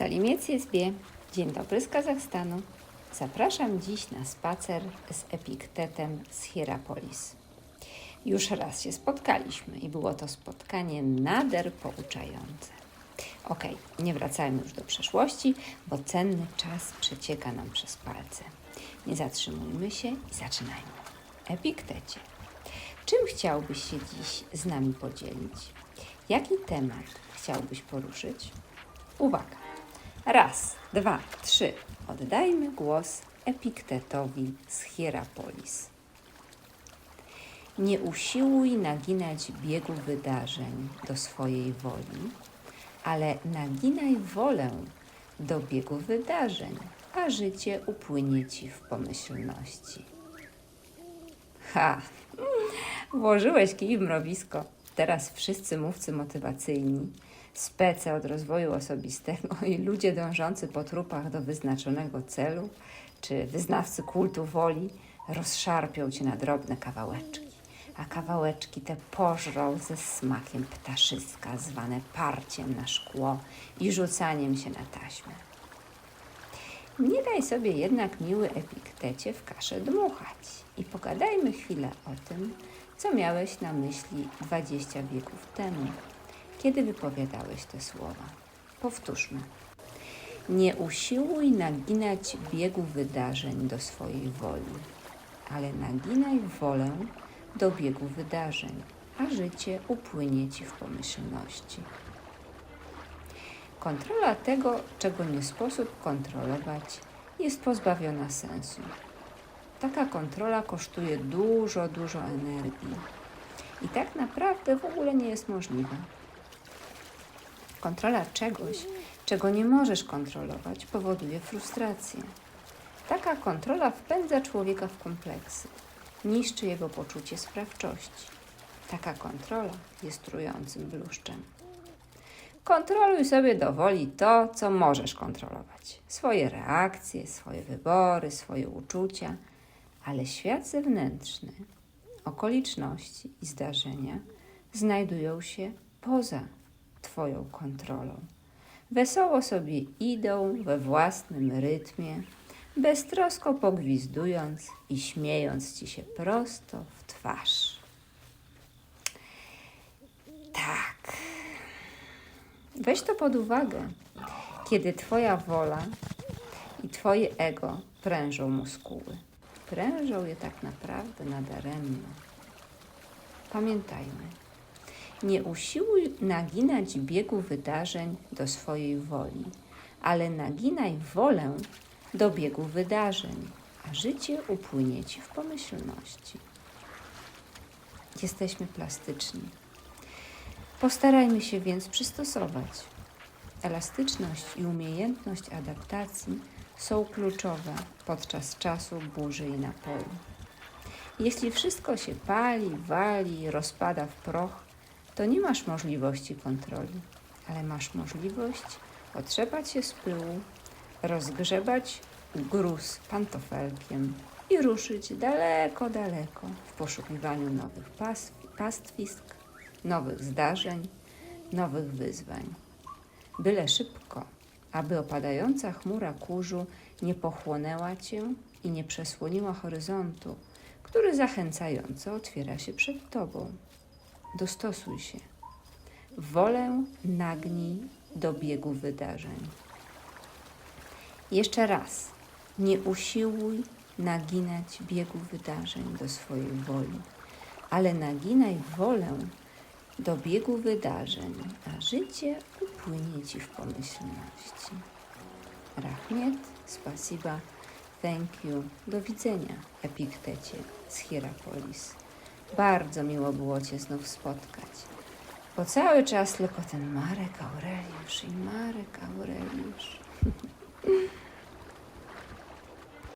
Jest wie. Dzień dobry z Kazachstanu. Zapraszam dziś na spacer z Epiktetem z Hierapolis. Już raz się spotkaliśmy i było to spotkanie nader pouczające. Okej, nie wracajmy już do przeszłości, bo cenny czas przecieka nam przez palce. Nie zatrzymujmy się i zaczynajmy. Epiktecie, czym chciałbyś się dziś z nami podzielić? Jaki temat chciałbyś poruszyć? Uwaga! Raz, dwa, trzy. Oddajmy głos Epiktetowi z Hierapolis. Nie usiłuj naginać biegu wydarzeń do swojej woli, ale naginaj wolę do biegu wydarzeń, a życie upłynie ci w pomyślności. Ha! Włożyłeś kij w mrowisko. Teraz wszyscy mówcy motywacyjni, spece od rozwoju osobistego i ludzie dążący po trupach do wyznaczonego celu, czy wyznawcy kultu woli, rozszarpią cię na drobne kawałeczki. A kawałeczki te pożrą ze smakiem ptaszyska, zwane parciem na szkło i rzucaniem się na taśmę. Nie daj sobie jednak, miły epiktecie, w kaszę dmuchać i pogadajmy chwilę o tym, co miałeś na myśli 20 wieków temu, kiedy wypowiadałeś te słowa. Powtórzmy. Nie usiłuj naginać biegu wydarzeń do swojej woli, ale naginaj wolę do biegu wydarzeń, a życie upłynie ci w pomyślności. Kontrola tego, czego nie sposób kontrolować, jest pozbawiona sensu. Taka kontrola kosztuje dużo, dużo energii i tak naprawdę w ogóle nie jest możliwa. Kontrola czegoś, czego nie możesz kontrolować, powoduje frustrację. Taka kontrola wpędza człowieka w kompleksy, niszczy jego poczucie sprawczości. Taka kontrola jest trującym bluszczem. Kontroluj sobie do woli to, co możesz kontrolować: swoje reakcje, swoje wybory, swoje uczucia, ale świat zewnętrzny, okoliczności i zdarzenia znajdują się poza Twoją kontrolą. Wesoło sobie idą we własnym rytmie, beztrosko pogwizdując i śmiejąc ci się prosto w twarz. Tak. Weź to pod uwagę, kiedy Twoja wola i Twoje ego prężą muskuły. Prężą je tak naprawdę nadaremno. Pamiętajmy, nie usiłuj naginać biegu wydarzeń do swojej woli, ale naginaj wolę do biegu wydarzeń, a życie upłynie ci w pomyślności. Jesteśmy plastyczni. Postarajmy się więc przystosować. Elastyczność i umiejętność adaptacji są kluczowe podczas czasu burzy i napoju. Jeśli wszystko się pali, wali, rozpada w proch, to nie masz możliwości kontroli, ale masz możliwość otrzepać się z pyłu, rozgrzebać gruz pantofelkiem i ruszyć daleko, daleko w poszukiwaniu nowych pastwisk, nowych zdarzeń, nowych wyzwań. Byle szybko, aby opadająca chmura kurzu nie pochłonęła cię i nie przesłoniła horyzontu, który zachęcająco otwiera się przed tobą. Dostosuj się. Wolę nagnij do biegu wydarzeń. Jeszcze raz, nie usiłuj naginać biegu wydarzeń do swojej woli, ale naginaj wolę do biegu wydarzeń, a życie upłynie ci w pomyślności. Rachmiet, spasiba, thank you, do widzenia, Epiktecie z Hierapolis. Bardzo miło było Cię znów spotkać. Bo cały czas tylko ten Marek Aureliusz i Marek Aureliusz.